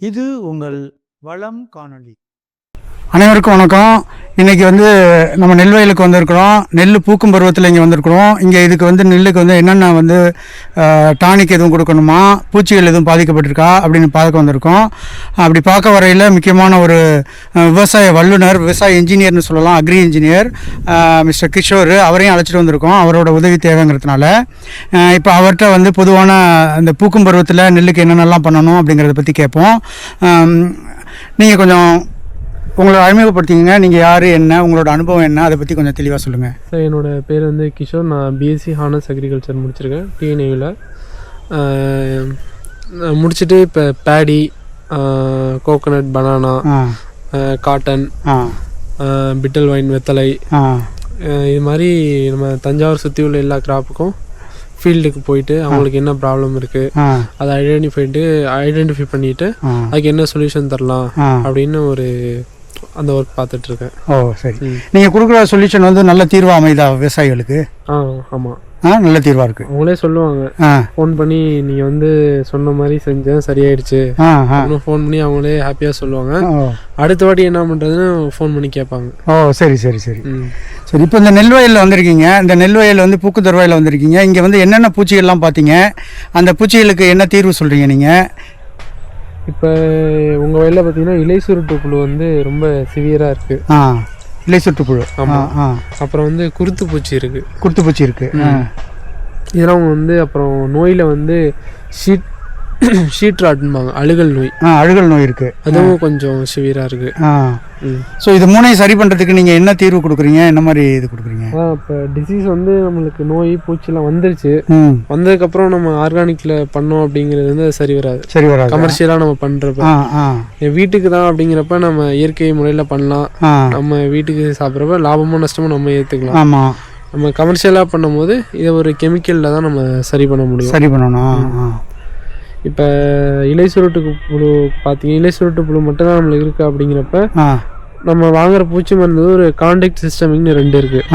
இது உங்கள் வளம் காணொளி. அனைவருக்கும் வணக்கம். இன்னைக்கு வந்து நம்ம நெல் வயலுக்கு வந்திருக்கிறோம். நெல் பூக்கும் பருவத்தில் இங்கே வந்திருக்கிறோம். இங்கே இதுக்கு வந்து நெல்லுக்கு வந்து என்னென்ன வந்து டானிக் எதுவும் கொடுக்கணுமா? பூச்சிகள் எதுவும் பாதிக்கப்பட்டிருக்கா? அப்படின்னு பார்க்க வந்திருக்கோம். அப்படி பார்க்க வரையில் முக்கியமான ஒரு விவசாய வல்லுநர் விவசாய இன்ஜினியர்னு சொல்லலாம் அக்ரி இன்ஜினியர் மிஸ்டர் கிஷோர் அவரையும் அழைச்சிட்டு வந்திருக்கோம். அவரோட உதவி தேவைங்கிறதுனால. இப்போ அவர்கிட்ட வந்து பொதுவான இந்த பூக்கும் பருவத்தில் நெல்லுக்கு என்னென்னலாம் பண்ணணும் அப்படிங்கிறத பற்றி கேட்போம். நீங்கள் கொஞ்சம் உங்களை அறிமுகப்படுத்திங்க நீங்கள் யார் என்ன உங்களோட அனுபவம் என்ன அதை பற்றி கொஞ்சம் தெளிவாக சொல்லுங்கள் சார் என்னோட பேர் வந்து கிஷோர். நான் பிஎஸ்சி ஹானர்ஸ் அக்ரிகல்ச்சர் முடிச்சிருக்கேன். டிஎன்ஏவில் முடிச்சுட்டு இப்போ paddy coconut banana cotton betel vine வெத்தலை. இது மாதிரி நம்ம தஞ்சாவூர் சுற்றி உள்ள எல்லா கிராப்புக்கும் ஃபீல்டுக்கு போயிட்டு அவங்களுக்கு என்ன ப்ராப்ளம் இருக்குது ஆ. அதை ஐடென்டிஃபைட்டு ஐடென்டிஃபை பண்ணிவிட்டு ஆ. அதுக்கு என்ன சொல்யூஷன் தரலாம் அப்படின்னு ஒரு அந்த ஒர்க் பார்த்துட்ருக்கேன். ஓ சரி. நீங்கள் கொடுக்குற சொல்யூஷன் வந்து நல்ல தீர்வா அமைதா விவசாயிகளுக்கு? ஆ ஆமாம் ஆ நல்ல தீர்வாக இருக்குது அவங்களே சொல்லுவாங்க. ஃபோன் பண்ணி நீங்கள் வந்து சொன்ன மாதிரி செஞ்சேன் சரியாயிடுச்சு. அப்படின்னு ஃபோன் பண்ணி அவங்களே ஹாப்பியாக சொல்லுவாங்க. அடுத்த வாட்டி என்ன பண்ணுறதுன்னு ஃபோன் பண்ணி கேட்பாங்க. ஓ சரி சரி சரி. சரி இப்போ இந்த நெல் வயலில் வந்திருக்கீங்க. இந்த நெல் வயல் வந்து பூக்கு தருவாயில் வந்திருக்கீங்க. இங்கே வந்து என்னென்ன பூச்சிகள்லாம் பார்த்தீங்க? அந்த பூச்சிகளுக்கு என்ன தீர்வு சொல்கிறீங்க நீங்கள் இப்போ உங்கள் வயலில் பார்த்தீங்கன்னா இலை சுருட்டு புழு வந்து ரொம்ப சிவியராக இருக்குது ஆ இலை சுற்றுப்புழு ஆ ஆமா. ஆ அப்புறம் வந்து குருத்து பூச்சி இருக்குது குருத்து பூச்சி இருக்குது இதெல்லாம் வந்து அப்புறம் நோயில் வந்து ஷீட் ஷீட் ராட்ன்பாங்க அழுகல் நோய். ஆ அழுகல் நோய் இருக்குது அதுவும் கொஞ்சம் ஆ. ம். ஸோ இது மூணையும் சரி பண்ணுறதுக்கு நீங்கள் என்ன தீர்வு கொடுக்குறீங்க? என்ன மாதிரி இது கொடுக்குறீங்க? இப்போ டிசீஸ் வந்து நம்மளுக்கு நோய் பூச்சிலாம் வந்துருச்சு. வந்ததுக்கப்புறம் நம்ம ஆர்கானிக்கில் பண்ணோம் அப்படிங்கிறது வந்து அது சரி வராது. சரி வராது? கமர்ஷியலாக நம்ம பண்ணுறப்ப வீட்டுக்கு தான் அப்படிங்கிறப்ப நம்ம இயற்கை முறையில் பண்ணலாம். நம்ம வீட்டுக்கு சாப்பிட்றப்ப லாபமும் நஷ்டமும் நம்ம ஏற்றுக்கலாம் ஆமாம் நம்ம கமர்ஷியலாக பண்ணும்போது இதை ஒரு கெமிக்கலில் தான் நம்ம சரி பண்ண முடியும். சரி பண்ணணும். இப்போ இலை சுருட்டுக்கு புழு பார்த்தீங்க இலை சுருட்டு புழு மட்டும் தான் நம்மளுக்கு இருக்குது அப்படிங்கிறப்ப நம்ம வாங்குற பூச்சி மருந்து ஒரு காண்டாக்ட் சிஸ்டமிங்னு ரெண்டு இருக்குது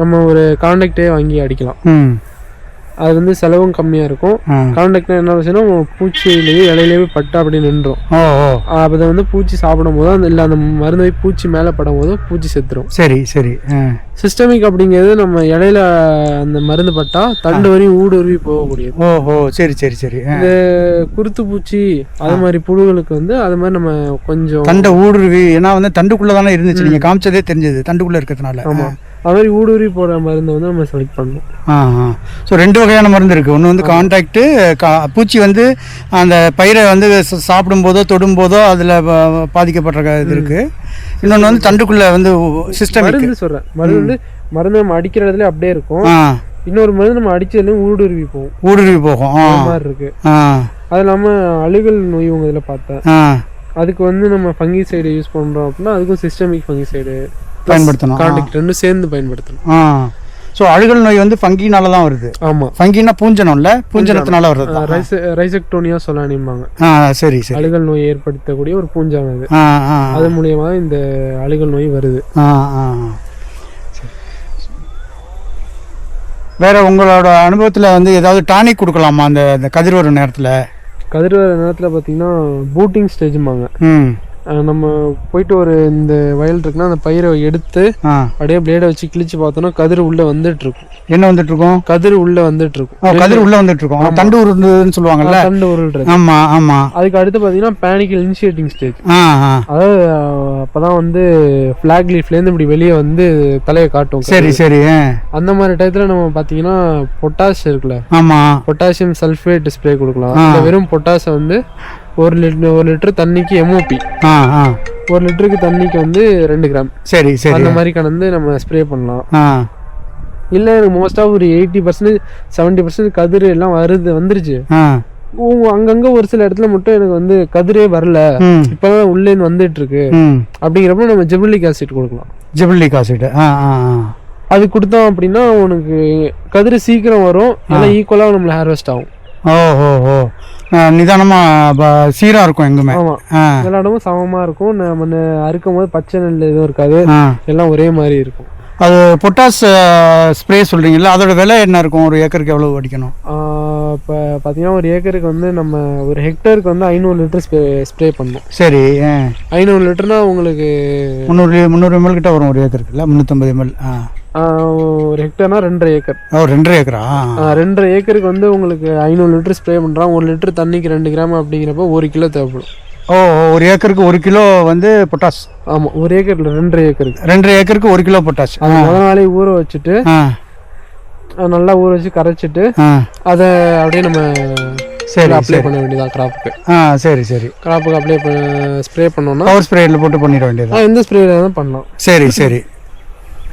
நம்ம ஒரு காண்டாக்டே வாங்கி அடிக்கலாம். அது வந்து செலவும் கம்மியாக இருக்கும். ஆ. காண்டாக்ட்னா என்ன விஷயம்னா பூச்சியிலேயே இலையிலேயே பட்டு அப்படி நின்றோம் அதை வந்து பூச்சி சாப்பிடும் போது அந்த இல்லை அந்த மருந்து போய் பூச்சி மேலே படும் போது பூச்சி செத்துரும். சரி சரி. சிஸ்டமிக் அப்படிங்கிறது நம்ம இலையில அந்த மருந்து பட்டா தண்டு வரையும் ஊடுருவி போகக்கூடியது. ஓ ஓ சரி சரி. சரி இந்த குருத்து பூச்சி அது மாதிரி புழுகளுக்கு வந்து அது மாதிரி நம்ம கொஞ்சம் தண்டை ஊடுருவி ஏன்னா வந்து தண்டுக்குள்ளே தானே இருந்துச்சு. நீங்கள் காமிச்சதே தெரிஞ்சது தண்டுக்குள்ளே இருக்கிறதுனால. ஆமா. அது மாதிரி ஊடுருவி போடுற மருந்தை வந்து நம்ம செலக்ட் பண்ணணும். ஆ ஸோ ரெண்டு வகையான மருந்து இருக்குது ஒன்று வந்து கான்டாக்ட்டு கா பூச்சி வந்து அந்த பயிரை வந்து சாப்பிடும்போதோ தொடும்போதோ அதில் பாதிக்கப்படுற இது இருக்குது இன்னொன்று வந்து தண்டுக்குள்ளே வந்து சிஸ்டம் மருந்து சொல்றேன். மருந்து வந்து மருந்து நம்ம அடிக்கிற இடத்துல அப்படியே இருக்கும். இன்னொரு மருந்து நம்ம அடிச்சதுலையும் ஊடுருவி போகும். ஊடுருவி போகும். மாதிரி இருக்கு. அது இல்லாம அழுகல் நோய் உங்க இதில் பார்த்தேன். அதுக்கு வந்து நம்ம ஃபங்கி சைடு யூஸ் பண்றோம் அப்படின்னா அதுக்கும் சிஸ்டமிக் ஃபங்கி சைடு பயன்படுத்தணும். ஆ. காண்டாக்ட் ரெண்டும் சேர்ந்து பயன்படுத்தணும். ஆ. ஸோ அழுகல் நோய் வந்து ஃபங்கினால தான் வருது. ஆமா. ஃபங்கினா பூஞ்சனம்ல? பூஞ்சனத்தினால வருது. ரைச ரைசெக்டோனியா சொல்லானிம்பாங்க ஆ சரி சரி. அழுகல் நோய் ஏற்படுத்தக்கூடிய ஒரு பூஞ்சாங்க அது. அது மூலியமா இந்த அழுகல் நோய் வருது. ஆ. வேற உங்களோட அனுபவத்தில் வந்து ஏதாவது டானிக் கொடுக்கலாமா அந்த கதிர் வரும் நேரத்தில்? கதிர் வர நேரத்தில் பார்த்தீங்கன்னா பூட்டிங் ஸ்டேஜ்ம்பாங்க. ம். நம்ம போயிட்டு ஒரு இந்த வயல் இருக்குன்னா அந்த பயிரை எடுத்து அப்படியே பிளேடை வச்சு கிழிச்சு பார்த்தோம்னா கதிர் உள்ள வந்துட்டு இருக்கும் என்ன வந்துட்டு இருக்கோம் கதிர் உள்ள வந்துட்டு இருக்கும் கதிர் உள்ள வந்துட்டு இருக்கோம் தண்டு உருந்துன்னு சொல்லுவாங்கல்ல? அஹ் தண்டு உருள்றது ஆமா ஆமா. அதுக்கு அடுத்து பார்த்தீங்கன்னா பேனிக்கல் இனிஷியேட்டிங் ஸ்டேஜ் அதாவது அப்பதான் வந்து ஃபிளாக் லீஃப்லேருந்து இப்படி வெளியே வந்து தலையை காட்டும் சரி சரி. அந்த மாதிரி டயத்தில் நம்ம பார்த்தீங்கன்னா பொட்டாஷ் இருக்குல்ல? ஆமா. பொட்டாசியம் சல்ஃபேட் ஸ்ப்ரே கொடுக்கலாம். வெறும் பொட்டாஷை வந்து ஒரு லிட்டர் ஒரு லிட்டர் தண்ணிக்கு எம்ஓபி ஆ ஆ. ஒரு லிட்டருக்கு தண்ணிக்கு வந்து ரெண்டு கிராம் சரி சரி. அந்த மாதிரி கலந்து நம்ம ஸ்ப்ரே பண்ணலாம். ஆ. இல்லை எனக்கு மோஸ்ட்டாக ஒரு எயிட்டி பர்சன்டேஜ் செவன்ட்டி பர்சன்டேஜ் கதிர் எல்லாம் வருது வந்துருச்சு. அங்கங்க ஒரு சில இடத்துல மட்டும் எனக்கு வந்து கதிரே வரல. இப்பதான் உள்ளேன்னு வந்துட்டு இருக்கு அப்படிங்கிறப்ப நம்ம ஜெபிலிக் ஆசிட் கொடுக்கலாம். ஜிபிலிக் ஆசிட் அது கொடுத்தோம் அப்படின்னா உனக்கு கதிர் சீக்கிரம் வரும். எல்லாம் ஈக்குவலாக நம்மள ஹார்வெஸ்ட் ஆகும். ஓ ஓ ஓ. நிதானமாக சீராக இருக்கும் எங்குமே. எல்லா இடமும் சமமா இருக்கும். நம்ம அறுக்கும் போது பச்சை நெல் எதுவும் இருக்காது. எல்லாம் ஒரே மாதிரி இருக்கும். அது பொட்டாஸ் ஸ்ப்ரே சொல்கிறீங்கல்ல அதோட விலை என்ன இருக்கும்? ஒரு ஏக்கருக்கு எவ்வளோ அடிக்கணும்? இப்போ பார்த்தீங்கன்னா ஒரு ஏக்கருக்கு வந்து நம்ம ஒரு ஹெக்டருக்கு வந்து ஐநூறு லிட்டர் ஸ்ப்ரே ஸ்ப்ரே பண்ணணும். சரி ஐநூறு லிட்டர்னா உங்களுக்கு முந்நூறு முந்நூறு எம்எல் கிட்ட வரும் ஒரு ஏக்கருக்குல்ல? முந்நூற்றம்பது எம்எல் ஆ. ஒரு ஹெக்டர்னா ரெண்டரை ஏக்கர். ஓ ரெண்டரை ஏக்கரா? ரெண்டரை ஏக்கருக்கு வந்து உங்களுக்கு ஐநூறு லிட்டர் ஸ்ப்ரே பண்ணுறான் ஒரு லிட்டர் தண்ணிக்கு ரெண்டு கிராம் அப்படிங்கிறப்ப ஒரு கிலோ தேவைப்படும். ஓ ஒரு ஏக்கருக்கு ஒரு கிலோ வந்து பொட்டாஷ் ஆமாம் ஒரு ஏக்கரில் ரெண்டரை ஏக்கருக்கு. ரெண்டரை ஏக்கருக்கு ஒரு கிலோ பொட்டாஷ் அது முத நாளே ஊற வச்சுட்டு நல்லா ஊற வச்சு கரைச்சிட்டு அதை அப்படியே நம்ம சரி அப்ளை பண்ண வேண்டியதான் கிராப்புக்கு ஆ சரி சரி. கிராப்புக்கு அப்ளை ஸ்ப்ரே பண்ணோம்னா பவர் ஸ்ப்ரேயில் போட்டு பண்ணிட வேண்டியது? எந்த ஸ்ப்ரே தான் பண்ணலாம். சரி சரி.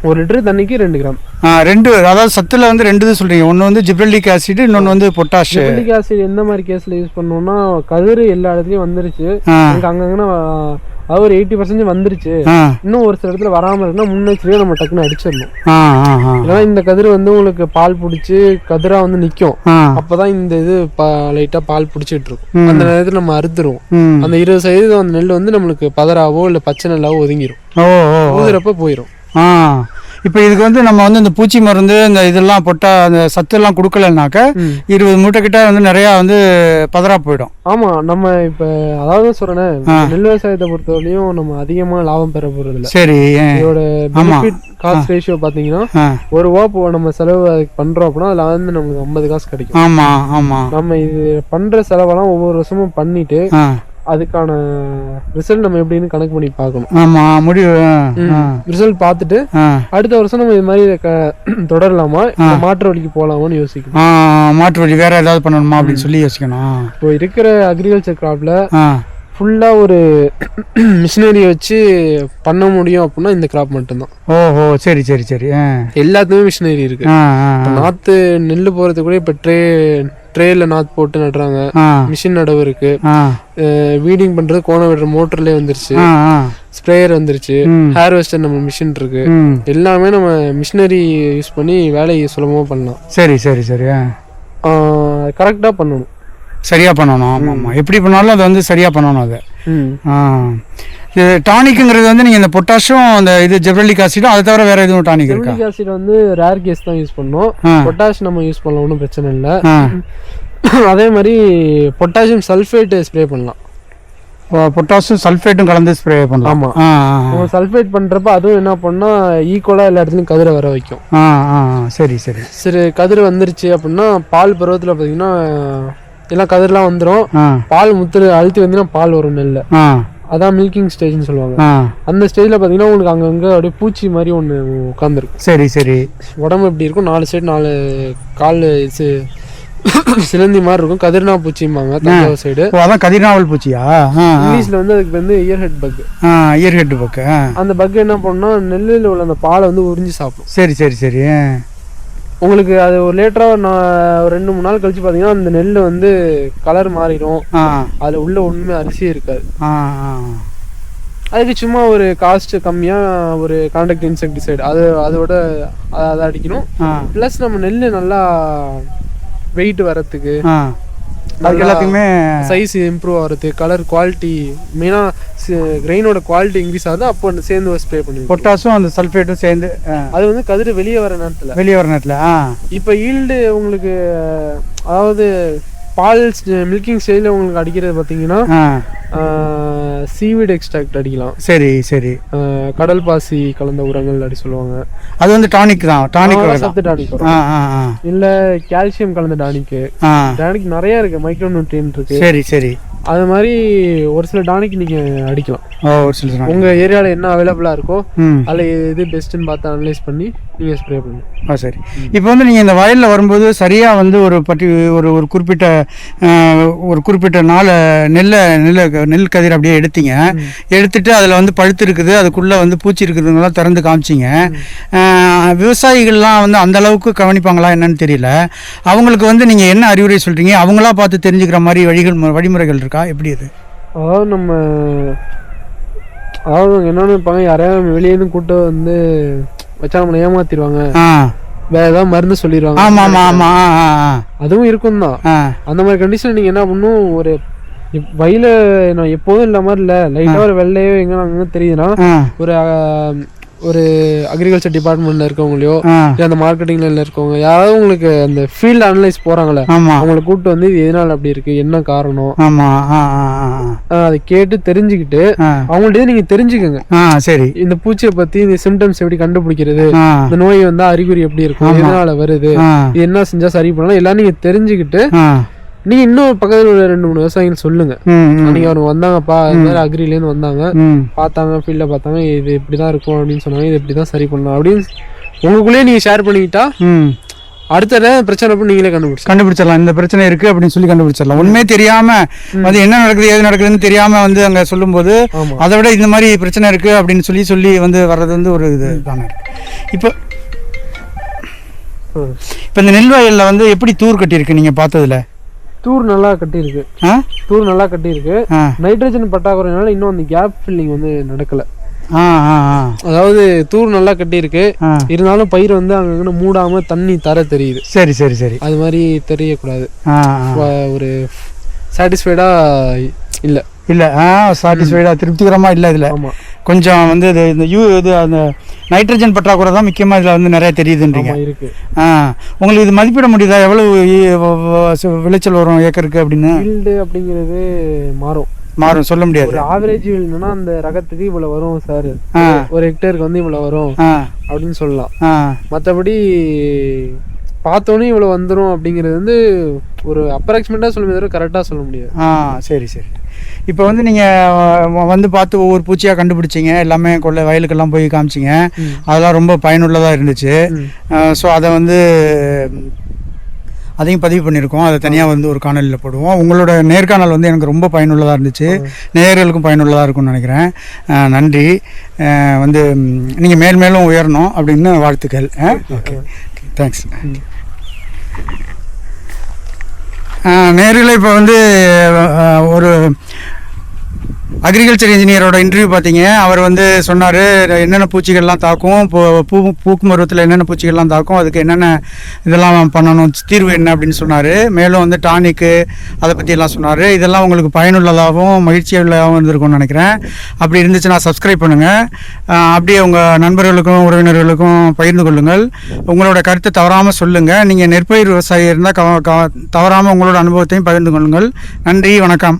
ஒரு லிட்டர் தண்ணிக்கு ரெண்டு கிராம். ரெண்டு அதாவது சத்துல வந்து ரெண்டு இது சொல்றீங்க. ஒன்று வந்து ஜிப்ரலிக் ஆசிட் இன்னொன்று வந்து பொட்டாஷ். ஜிபலிக் ஆசிட் எந்த மாதிரி கேஸ்ல யூஸ் பண்ணோம்னா கதிர் எல்லா இடத்துலயும் வந்துருச்சு. எனக்கு அங்கங்கன்னா அது ஒரு எயிட்டி பர்சன்டேஜ் வந்துருச்சு இன்னும் ஒரு சில இடத்துல வராம இருக்குன்னா முன்னெச்சரிக்கையா நம்ம டக்குன்னு அடிச்சிடணும். ஏன்னா இந்த கதிர் வந்து உங்களுக்கு பால் பிடிச்சி கதிரா வந்து நிக்கும். அப்பதான் இந்த இது லைட்டா பால் பிடிச்சிட்டு இருக்கும். அந்த நேரத்துல நம்ம அறுத்துருவோம். அந்த இருபது சதவீதம் அந்த நெல் வந்து நம்மளுக்கு பதறாவோ இல்ல பச்சை நெல்லாவோ ஒதுங்கிரும். ஊதுறப்ப போயிடும் ஆ. இப்போ இதுக்கு வந்து நம்ம வந்து இந்த பூச்சி மருந்து இந்த இதெல்லாம் பொட்டா அந்த சத்தெல்லாம் கொடுக்கலனாக்க. இருபது மூட்டை கிட்ட வந்து நிறையா வந்து பதறா போயிடும். ஆமா நம்ம இப்ப அதாவது சொல்றேனே நெல் விவசாயத்தை பொறுத்தவரையும் நம்ம அதிகமா லாபம் பெற போறது இல்ல சரி இதோட. பெனிஃபிட் காஸ்ட் ரேஷியோ பாத்தீங்கன்னா ஆ. ஒரு ரூபா இப்போ நம்ம செலவு அதுக்கு பண்றோம் அப்படின்னா அதுல வந்து நமக்கு ஐம்பது காசு கிடைக்கும். ஆமாம் ஆமாம் நம்ம இது பண்ற செலவெல்லாம் ஒவ்வொரு வருஷமும் பண்ணிட்டு அதுக்கான ரிசல்ட் நம்ம எப்படின்னு கணக்கு பண்ணி பார்க்கணும். ஆமாம் முடிவு ரிசல்ட் பார்த்துட்டு அடுத்த வருஷம் நம்ம இது மாதிரி தொடரலாமா? மாற்று வழிக்கு போகலாமான்னு யோசிக்கணும். மாற்று வழி வேற ஏதாவது பண்ணணுமா அப்படின்னு சொல்லி யோசிக்கணும். இப்போ இருக்கிற அக்ரிகல்ச்சர் கிராப்ல ஃபுல்லா ஒரு மிஷினரி வச்சு பண்ண முடியும் அப்படின்னா இந்த கிராப் மட்டும்தான். ஓஹோ சரி சரி சரி எல்லாத்துக்குமே மிஷினரி இருக்கு. நாத்து நெல் போறது கூட இப்ப ட்ரே ட்ரேல நாத்து போட்டு நடுறாங்க. மிஷின் நடவு இருக்கு. வீடிங் பண்றது கோணம் விடுற மோட்டர்லயே வந்துருச்சு. ஸ்ப்ரேயர் வந்துருச்சு. ஹேர் வெஸ்டர் நம்ம மிஷின் இருக்கு. எல்லாமே நம்ம மிஷினரி யூஸ் பண்ணி வேலையை சுலபமா பண்ணலாம். சரி சரி சரி. கரெக்டா பண்ணணும். சரியா பண்ணணும். ஆமாம் ஆமாம் எப்படி பண்ணாலும் அது வந்து சரியா பண்ணணும் அதை. இது டானிக்குங்கிறது வந்து நீங்கள் இந்த பொட்டாஷும் அந்த இது ஜெப்ரலிக் ஆசிடும் அதை தவிர வேற எதுவும் டானிக் இருக்கா? செமிலிக் ஆசிட் வந்து ரேர் கேஸ் தான் யூஸ் பண்ணோம். பொட்டாஷ் நம்ம யூஸ் பண்ணலாம் ஒன்றும் பிரச்சனை இல்லை. அதே மாதிரி பொட்டாசியம் சல்ஃபேட் ஸ்ப்ரே பண்ணலாம். பொட்டாஷும் சல்ஃபேட்டும் கலந்து ஸ்ப்ரே பண்ணலாம். ஆமா. ஆ ஆ நம்ம சல்ஃபேட் பண்றப்ப அதுவும் என்ன பண்ணா ஈக்குவலா எல்லா இடத்துலயும் கதிரை வர வைக்கும். ஆ ஆ ஆ, சரி சரி. சரி கதிர் வந்துருச்சு அப்படின்னா பால் பருவத்தில் பார்த்தீங்கன்னா எல்லாம் கதிரெலாம் வந்துடும் பால் முத்துரு அழுத்தி வந்தீங்கன்னா பால் வரும் நெல்ல ஆ. அதான் மில்கிங் ஸ்டேஜ்னு சொல்லுவாங்க. அந்த ஸ்டேஜில் பார்த்தீங்கன்னா உங்களுக்கு அங்கங்கே அப்படியே பூச்சி மாதிரி ஒன்று உட்காந்துருக்கும் சரி சரி. உடம்பு எப்படி இருக்கும்? நாலு சைடு நாலு கால் சி- சிலந்தி மாதிரி இருக்கும். கதிர்னா பூச்சிம்பாங்க தஞ்சாவூர் சைடு அதான் கதிர்நாவல் பூச்சியா. இங்கிலீஷில் வந்து அதுக்கு வந்து ear head bug ear head bug ஆ. அந்த பக் என்ன பண்ணா நெல்லில் உள்ள அந்த பாலை வந்து உறிஞ்சி சாப்பிடும். சரி சரி சரி. உங்களுக்கு அது ஒரு லேட்டராக நான் ஒரு ரெண்டு மூணு நாள் கழிச்சு பார்த்தீங்கன்னா அந்த நெல் வந்து கலர் மாறிடும். அதில் உள்ள ஒன்றுமே அரிசியே இருக்காது. அதுக்கு சும்மா ஒரு காஸ்ட் கம்மியாக ஒரு கான்டாக்ட் இன்செக்டிசைடு அது அதோட அதை அடிக்கணும். ப்ளஸ் நம்ம நெல் நல்லா வெயிட் வரத்துக்கு அதுக்கு எல்லாத்துக்குமே சைஸ் இம்ப்ரூவ் ஆகிறதுக்கு கலர் குவாலிட்டி மெயினாக கிரெயினோட குவாலிட்டி இன்க்ரீஸ் ஆகுது அப்போ சேர்ந்து ஸ்ப்ரே பண்ணுவோம் பொட்டாஷும் அந்த சல்ஃபேட்டும் சேர்ந்து அது வந்து கதிர் வெளியே வர நேரத்தில். வெளியே வர நேரத்தில் ஆ. இப்போ ஈல்டு உங்களுக்கு அதாவது பால் மில்கிங் ஸ்டேஜில் உங்களுக்கு அடிக்கிறது பார்த்தீங்கன்னா சீவிட் எக்ஸ்ட்ராக்ட் அடிக்கலாம். சரி சரி. கடல் பாசி கலந்த உரங்கள் அப்படி சொல்லுவாங்க. அது வந்து டானிக் தான் டானிக் சத்து டானிக் இல்ல கால்சியம் கலந்த டானிக்கு. ஆ. டானிக் நிறைய இருக்கு மைக்ரோ நியூட்ரியன் இருக்கு. சரி சரி. அது மாதிரி ஒரு சில டானிக் நீங்க அடிக்கலாம். ஒரு சில சொன்னாங்க உங்க ஏரியால என்ன அவைலபிளா இருக்கோ அதுல எது பெஸ்ட்னு பார்த்து அனலைஸ் பண்ணி நீங்க ஸ்ப்ரே பண்ணுங்க. ஆ சரி. இப்போ வந்து நீங்கள் இந்த வயலில் வரும்போது சரியாக வந்து ஒரு பட்டி ஒரு ஒரு குறிப்பிட்ட ஒரு குறிப்பிட்ட நாளை நெல்லை நெல்லை நெல் கதிர் அப்படியே எடுத்தீங்க. எடுத்துட்டு அதில் வந்து பழுத்து இருக்குது அதுக்குள்ளே வந்து பூச்சி இருக்குதுங்கெல்லாம் திறந்து காமிச்சிங்க. விவசாயிகள்லாம் வந்து அந்த அளவுக்கு கவனிப்பாங்களா என்னன்னு தெரியல. அவங்களுக்கு வந்து நீங்கள் என்ன அறிவுரை சொல்கிறீங்க அவங்களா பார்த்து தெரிஞ்சுக்கிற மாதிரி வழிகள் வழிமுறைகள் இருக்கா? எப்படி அது? அதாவது நம்ம அதாவது அவங்க என்ன நினைப்பாங்க? யாரையாவது வெளியே இருந்து கூட்ட வந்து வச்சா நம்மளை ஏமாத்திடுவாங்க. வேற ஏதாவது மருந்து சொல்லிடுவாங்க. ஆமாம் ஆமாம் ஆமாம் ஆ ஆ அதுவும் இருக்கும் தான் அந்த மாதிரி கண்டிஷன் நீங்க என்ன பண்ணும் ஒரு வயல நான் எப்போதும் இல்ல மாதிரி இல்ல லைட்டா ஒரு வெள்ளையோ எங்க தெரியுதுன்னா ஒரு ஒரு அக்ரிகல்ச்சர் டிபார்ட்மெண்ட்ல இருக்கவங்களையோ அந்த மார்க்கெட்டிங் லைன்ல இருக்கவங்க யாராவது உங்களுக்கு அந்த ஃபீல்டு அனலைஸ் போறாங்களே அவங்கள கூப்பிட்டு வந்து இது எதனால அப்படி இருக்கு என்ன காரணம்? ஆமாம் ஆ ஆ ஆ ஆஹ் அதை கேட்டு தெரிஞ்சுக்கிட்டு அவங்கள்ட்ட நீங்க தெரிஞ்சுக்கோங்க. சரி. இந்த பூச்சியை பத்தி இந்த சிம்டம்ஸ் எப்படி கண்டுபிடிக்கிறது இந்த நோய் வந்தா அறிகுறி எப்படி இருக்கும் ஆமா. எதனால வருது இது என்ன செஞ்சா சரி பண்ணலாம் எல்லாம் நீங்க தெரிஞ்சுக்கிட்டு நீங்க இன்னும் பக்கத்துல உள்ள ரெண்டு மூணு விவசாயிகள் சொல்லுங்க. நீங்க அவங்க வந்தாங்கப்பா இந்த மாதிரி அக்ரில இருந்து வந்தாங்க. பார்த்தாங்க ஃபீல்ட பார்த்தாங்க இது இப்படிதான் இருக்கும் அப்படின்னு சொன்னாங்க இது இப்படிதான் சரி பண்ணலாம் அப்படின்னு உங்களுக்குள்ளேயே நீங்க ஷேர் பண்ணிக்கிட்டா அடுத்த பிரச்சனை நீங்களே கண்டுபிடிச்சு கண்டுபிடிச்சிடலாம். இந்த பிரச்சனை இருக்கு அப்படின்னு சொல்லி கண்டுபிடிச்சிடலாம். உண்மையே தெரியாம வந்து என்ன நடக்குது ஏது நடக்குதுன்னு தெரியாம வந்து அங்க சொல்லும்போது அதை விட இந்த மாதிரி பிரச்சனை இருக்கு அப்படின்னு சொல்லி சொல்லி வந்து வர்றது வந்து ஒரு இது தானே இப்போ. இப்போ இந்த நெல் வயல்ல வந்து எப்படி தூர் கட்டியிருக்கு நீங்க பார்த்ததுல? தூர் நல்லா கட்டியிருக்கு. தூர் நல்லா கட்டியிருக்கு. நைட்ரஜன் பற்றாக்குறையினால இன்னும் அந்த கேப் ஃபில்லிங் வந்து நடக்கல. அதாவது தூர் நல்லா கட்டியிருக்கு. இருந்தாலும் பயிர் வந்து அங்கங்க மூடாம தண்ணி தர தெரியுது. சரி சரி சரி. அது மாதிரி தெரியக்கூடாது. ஒரு சாட்டிஸ்ஃபைடா இல்ல. இல்ல ஆ சாட்டிஸ்ஃபைடா திருப்திகரமா இல்ல இதுல. கொஞ்சம் வந்து இது இந்த யூ இது அந்த நைட்ரஜன் பற்றாக்குறை தான் முக்கியமா இதுல வந்து நிறைய தெரியுதுன்றீங்க. ஆ உங்களுக்கு இது மதிப்பிட முடியுதா? எவ்வளவு விளைச்சல் வரும் ஏக்கருக்கு அப்படின்னு? அப்படிங்கிறது மாறும். மாறும் சொல்ல முடியாது. ஆவரேஜ் என்னன்னா அந்த ரகத்துக்கு இவ்வளவு வரும் சார் ஒரு ஹெக்டேருக்கு வந்து இவ்வளவு வரும் அப்படின்னு சொல்லலாம். மற்றபடி பார்த்தோன்னே இவ்வளவு வந்துரும் அப்படிங்கிறது வந்து ஒரு அப்ராக்சிமேட்டாக சொல்ல முடியாது கரெக்டாக சொல்ல முடியாது. ஆ சரி சரி. இப்போ வந்து நீங்கள் வந்து பார்த்து ஒவ்வொரு பூச்சியாக கண்டுபிடிச்சிங்க. எல்லாமே கொள்ளை வயலுக்கெல்லாம் போய் காமிச்சிங்க. அதெல்லாம் ரொம்ப பயனுள்ளதாக இருந்துச்சு. ஸோ அதை வந்து அதையும் பதிவு பண்ணியிருக்கோம். அதை தனியாக வந்து ஒரு காணொலியில் போடுவோம். உங்களோட நேர்காணல் வந்து எனக்கு ரொம்ப பயனுள்ளதாக இருந்துச்சு. நேயர்களுக்கும் பயனுள்ளதாக இருக்கும்னு நினைக்கிறேன். நன்றி. வந்து நீங்கள் மேல் மேலும் உயரணும் அப்படின்னு வாழ்த்துக்கள். ஓகே தேங்க்ஸ் நேரில் இப்போ வந்து ஒரு அக்ரிகல்ச்சர் இன்ஜினியரோட இன்டர்வியூ பார்த்தீங்க. அவர் வந்து சொன்னார் என்னென்ன பூச்சிகள்லாம் தாக்கும் பூ பூ பூக்கு மருவத்தில் என்னென்ன பூச்சிகள்லாம் தாக்கும் அதுக்கு என்னென்ன இதெல்லாம் பண்ணணும் தீர்வு என்ன அப்படின்னு சொன்னார். மேலும் வந்து டானிக்கு அதை பற்றியெல்லாம் சொன்னார். இதெல்லாம் உங்களுக்கு பயனுள்ளதாகவும் மகிழ்ச்சியுள்ளதாகவும் இருந்திருக்கும்னு நினைக்கிறேன். அப்படி இருந்துச்சுன்னா சப்ஸ்கிரைப் பண்ணுங்கள் அப்படியே உங்கள் நண்பர்களுக்கும் உறவினர்களுக்கும் பகிர்ந்து கொள்ளுங்கள். உங்களோட கருத்தை தவறாமல் சொல்லுங்கள் நீங்கள் நெற்பயிர் விவசாயி இருந்தால் தவறாமல் உங்களோட அனுபவத்தையும் பகிர்ந்து கொள்ளுங்கள். நன்றி வணக்கம்.